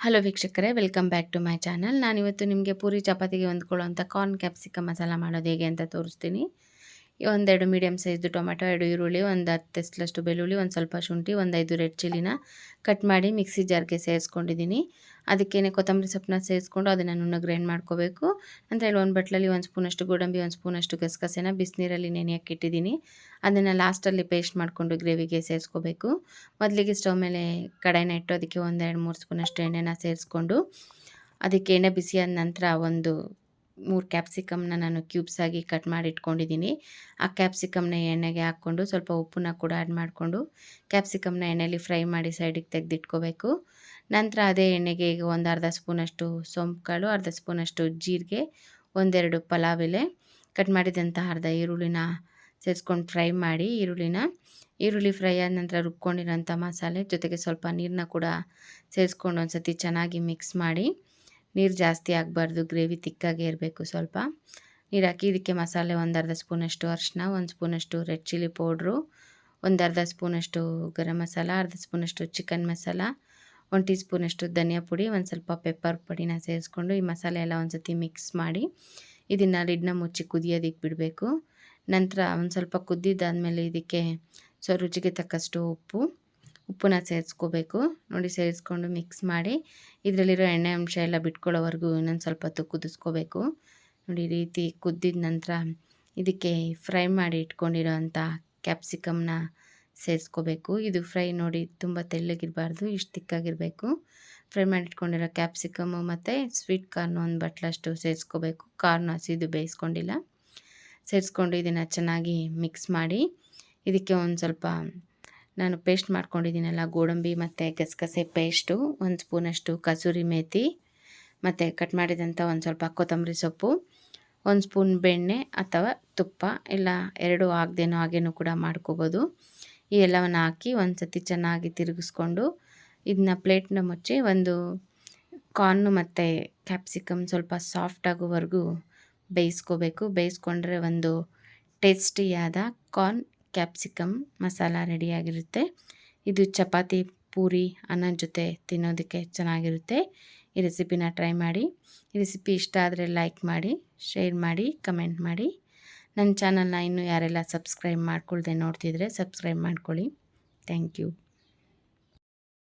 Hello ವೀಕ್ಷಕರೇ welcome back to my channel ನಾನಿವತ್ತು ನಿಮಗೆ ಪೂರಿ ಚಪಾತಿಗೆ ಹೊಂದ್ಕೊಳ್ಳೋಂಥ ಕಾರ್ನ್ ಕ್ಯಾಪ್ಸಿಕಮ್ ಮಸಾಲ ಮಾಡೋದು ಹೇಗೆ ಅಂತ ತೋರಿಸ್ತೀನಿ. ಒಂದೆರಡು ಮೀಡಿಯಮ್ ಸೈಜ್ದು ಟೊಮೆಟೊ, ಎರಡು ಈರುಳ್ಳಿ, ಒಂದು ಹತ್ತು ಎಸ್ಲಷ್ಟು ಬೆಳ್ಳುಳ್ಳಿ, ಒಂದು ಸ್ವಲ್ಪ ಶುಂಠಿ, ಒಂದು ಐದು ರೆಡ್ ಚಿಲ್ಲಿನ ಕಟ್ ಮಾಡಿ ಮಿಕ್ಸಿ ಜಾರ್ಗೆ ಸೇರಿಸ್ಕೊಂಡಿದ್ದೀನಿ. ಅದಕ್ಕೇನೆ ಕೊತ್ತಂಬರಿ ಸೊಪ್ಪನ್ನ ಸೇರಿಸ್ಕೊಂಡು ಅದನ್ನು ನುಣ್ಣಗೆ ಗ್ರೈಂಡ್ ಮಾಡ್ಕೋಬೇಕು. ನಂತರ ಇಲ್ಲಿ ಒಂದು ಬಟ್ಲಲ್ಲಿ ಒಂದು ಸ್ಪೂನಷ್ಟು ಗೋಡಂಬಿ, ಒಂದು ಸ್ಪೂನಷ್ಟು ಗಸಗಸೆನ ಬಿಸಿನೀರಲ್ಲಿ ನೆನೆಯಕ್ಕೆ ಇಟ್ಟಿದ್ದೀನಿ. ಅದನ್ನು ಲಾಸ್ಟಲ್ಲಿ ಪೇಸ್ಟ್ ಮಾಡಿಕೊಂಡು ಗ್ರೇವಿಗೆ ಸೇರಿಸ್ಕೋಬೇಕು. ಮೊದಲಿಗೆ ಸ್ಟವ್ ಮೇಲೆ ಕಡಾಯಿನ ಇಟ್ಟು ಅದಕ್ಕೆ ಒಂದೆರಡು ಮೂರು ಸ್ಪೂನಷ್ಟು ಎಣ್ಣೆನ ಸೇರಿಸ್ಕೊಂಡು ಅದಕ್ಕೆ ಎಣ್ಣೆ ಬಿಸಿಯಾದ ನಂತರ ಒಂದು ಮೂರು ಕ್ಯಾಪ್ಸಿಕಮ್ನ ನಾನು ಕ್ಯೂಬ್ಸಾಗಿ ಕಟ್ ಮಾಡಿ ಇಟ್ಕೊಂಡಿದ್ದೀನಿ ಆ ಕ್ಯಾಪ್ಸಿಕಮ್ನ ಎಣ್ಣೆಗೆ ಹಾಕ್ಕೊಂಡು ಸ್ವಲ್ಪ ಉಪ್ಪನ್ನ ಕೂಡ ಆ್ಯಡ್ ಮಾಡಿಕೊಂಡು ಕ್ಯಾಪ್ಸಿಕಮ್ನ ಎಣ್ಣೆಯಲ್ಲಿ ಫ್ರೈ ಮಾಡಿ ಸೈಡಿಗೆ ತೆಗೆದಿಟ್ಕೋಬೇಕು. ನಂತರ ಅದೇ ಎಣ್ಣೆಗೆ ಈಗ ಒಂದು ಅರ್ಧ ಸ್ಪೂನಷ್ಟು ಸೋಂಪು ಕಾಳು ಅರ್ಧ ಸ್ಪೂನಷ್ಟು ಜೀರಿಗೆ, ಒಂದೆರಡು ಪಲಾವ್ ಎಲೆ ಕಟ್ ಮಾಡಿದಂಥ ಅರ್ಧ ಈರುಳ್ಳಿನ ಸೇರಿಸ್ಕೊಂಡು ಫ್ರೈ ಮಾಡಿ ಈರುಳ್ಳಿನ. ಈರುಳ್ಳಿ ಫ್ರೈ ಆದ ನಂತರ ರುಬ್ಕೊಂಡಿರೋಂಥ ಮಸಾಲೆ ಜೊತೆಗೆ ಸ್ವಲ್ಪ ನೀರನ್ನ ಕೂಡ ಸೇರಿಸ್ಕೊಂಡು ಒಂದು ಸತಿ ಚೆನ್ನಾಗಿ ಮಿಕ್ಸ್ ಮಾಡಿ. ನೀರು ಜಾಸ್ತಿ ಆಗಬಾರ್ದು, ಗ್ರೇವಿ ತಿಕ್ಕಾಗೇ ಇರಬೇಕು ಸ್ವಲ್ಪ. ನೀರು ಹಾಕಿ ಇದಕ್ಕೆ ಮಸಾಲೆ ಒಂದು ಅರ್ಧ ಸ್ಪೂನಷ್ಟು ಅರಿಶಿನ, ಒಂದು ಸ್ಪೂನಷ್ಟು ರೆಡ್ ಚಿಲ್ಲಿ ಪೌಡ್ರು ಒಂದು ಅರ್ಧ ಸ್ಪೂನಷ್ಟು ಗರಂ ಮಸಾಲ, ಅರ್ಧ ಸ್ಪೂನಷ್ಟು ಚಿಕನ್ ಮಸಾಲ, ಒಂದು ಟೀ ಸ್ಪೂನಷ್ಟು ಧನಿಯಾ ಪುಡಿ, ಒಂದು ಸ್ವಲ್ಪ ಪೆಪ್ಪರ್ ಪುಡಿನ ಸೇರಿಸ್ಕೊಂಡು ಈ ಮಸಾಲೆ ಎಲ್ಲ ಒಂದು ಸತಿ ಮಿಕ್ಸ್ ಮಾಡಿ ಇದನ್ನು ಲಿಡ್ನ ಮುಚ್ಚಿ ಕುದಿಯೋದಕ್ಕೆ ಬಿಡಬೇಕು ನಂತರ ಒಂದು ಸ್ವಲ್ಪ ಕುದ್ದಿದ್ದಾದಮೇಲೆ ಇದಕ್ಕೆ ಸ್ವ ರುಚಿಗೆ ತಕ್ಕಷ್ಟು ಉಪ್ಪು. ಉಪ್ಪನ್ನ ಸೇರಿಸ್ಕೋಬೇಕು. ನೋಡಿ ಸೇರಿಸ್ಕೊಂಡು ಮಿಕ್ಸ್ ಮಾಡಿ ಇದರಲ್ಲಿರೋ ಎಣ್ಣೆ ಅಂಶ ಎಲ್ಲ ಬಿಟ್ಕೊಳ್ಳೋವರೆಗೂ ಇನ್ನೊಂದು ಸ್ವಲ್ಪ ಹೊತ್ತು ಕುದಿಸ್ಕೋಬೇಕು. ನೋಡಿ ಈ ರೀತಿ ಕುದ್ದಿದ ನಂತರ ಇದಕ್ಕೆ ಫ್ರೈ ಮಾಡಿ ಇಟ್ಕೊಂಡಿರೋ ಅಂಥ ಕ್ಯಾಪ್ಸಿಕಮ್ನ ಸೇರಿಸ್ಕೋಬೇಕು. ಇದು ಫ್ರೈ ನೋಡಿ ತುಂಬ ತೆಳ್ಳಗಿರಬಾರ್ದು, ಇಷ್ಟು ತಿಕ್ಕಾಗಿರಬೇಕು. ಫ್ರೈ ಮಾಡಿ ಇಟ್ಕೊಂಡಿರೋ ಕ್ಯಾಪ್ಸಿಕಮ್ಮು ಮತ್ತು ಸ್ವೀಟ್ ಕಾರ್ನು ಒಂದು ಬಟ್ಲಷ್ಟು ಸೇರಿಸ್ಕೋಬೇಕು. ಕಾರ್ನ್ ಹಸಿದು ಬೇಯಿಸ್ಕೊಂಡಿಲ್ಲ. ಸೇರಿಸ್ಕೊಂಡು ಇದನ್ನು ಚೆನ್ನಾಗಿ ಮಿಕ್ಸ್ ಮಾಡಿ ಇದಕ್ಕೆ ಒಂದು ಸ್ವಲ್ಪ ನಾನು ಪೇಸ್ಟ್ ಮಾಡ್ಕೊಂಡಿದ್ದೀನಲ್ಲ, ಗೋಡಂಬಿ ಮತ್ತು ಗಸಗಸೆ ಪೇಸ್ಟು, ಒಂದು ಸ್ಪೂನಷ್ಟು ಕಸೂರಿ ಮೇಥಿ ಮತ್ತು ಕಟ್ ಮಾಡಿದಂಥ ಒಂದು ಸ್ವಲ್ಪ ಕೊತ್ತಂಬರಿ ಸೊಪ್ಪು, ಒಂದು ಸ್ಪೂನ್ ಬೆಣ್ಣೆ ಅಥವಾ ತುಪ್ಪ, ಇಲ್ಲ ಎರಡು ಆಗದೇನೋ ಹಾಗೇನೂ ಕೂಡ ಮಾಡ್ಕೋಬೋದು. ಈ ಎಲ್ಲವನ್ನು ಹಾಕಿ ಒಂದು ಸತಿ ಚೆನ್ನಾಗಿ ತಿರುಗಿಸ್ಕೊಂಡು ಇದನ್ನ ಪ್ಲೇಟ್ನ ಮುಚ್ಚಿ ಒಂದು ಕಾರ್ನು ಮತ್ತು ಕ್ಯಾಪ್ಸಿಕಮ್ ಸ್ವಲ್ಪ ಸಾಫ್ಟ್ ಆಗೋವರೆಗೂ ಬೇಯಿಸ್ಕೋಬೇಕು. ಬೇಯಿಸ್ಕೊಂಡ್ರೆ ಒಂದು ಟೇಸ್ಟಿಯಾದ ಕಾರ್ನ್ ಕ್ಯಾಪ್ಸಿಕಮ್ ಮಸಾಲ ರೆಡಿಯಾಗಿರುತ್ತೆ ಇದು ಚಪಾತಿ ಪೂರಿ ಅನ್ನದ ಜೊತೆ ತಿನ್ನೋದಕ್ಕೆ ಚೆನ್ನಾಗಿರುತ್ತೆ. ಈ ರೆಸಿಪಿನ ಟ್ರೈ ಮಾಡಿ. ಈ ರೆಸಿಪಿ ಇಷ್ಟ ಆದರೆ ಲೈಕ್ ಮಾಡಿ ಶೇರ್ ಮಾಡಿ ಕಮೆಂಟ್ ಮಾಡಿ. ನನ್ನ ಚಾನಲ್ನ ಇನ್ನೂ ಯಾರೆಲ್ಲ ಸಬ್ಸ್ಕ್ರೈಬ್ ಮಾಡ್ಕೊಳ್ದೆ ನೋಡ್ತಿದ್ರೆ ಸಬ್ಸ್ಕ್ರೈಬ್ ಮಾಡ್ಕೊಳ್ಳಿ. Thank you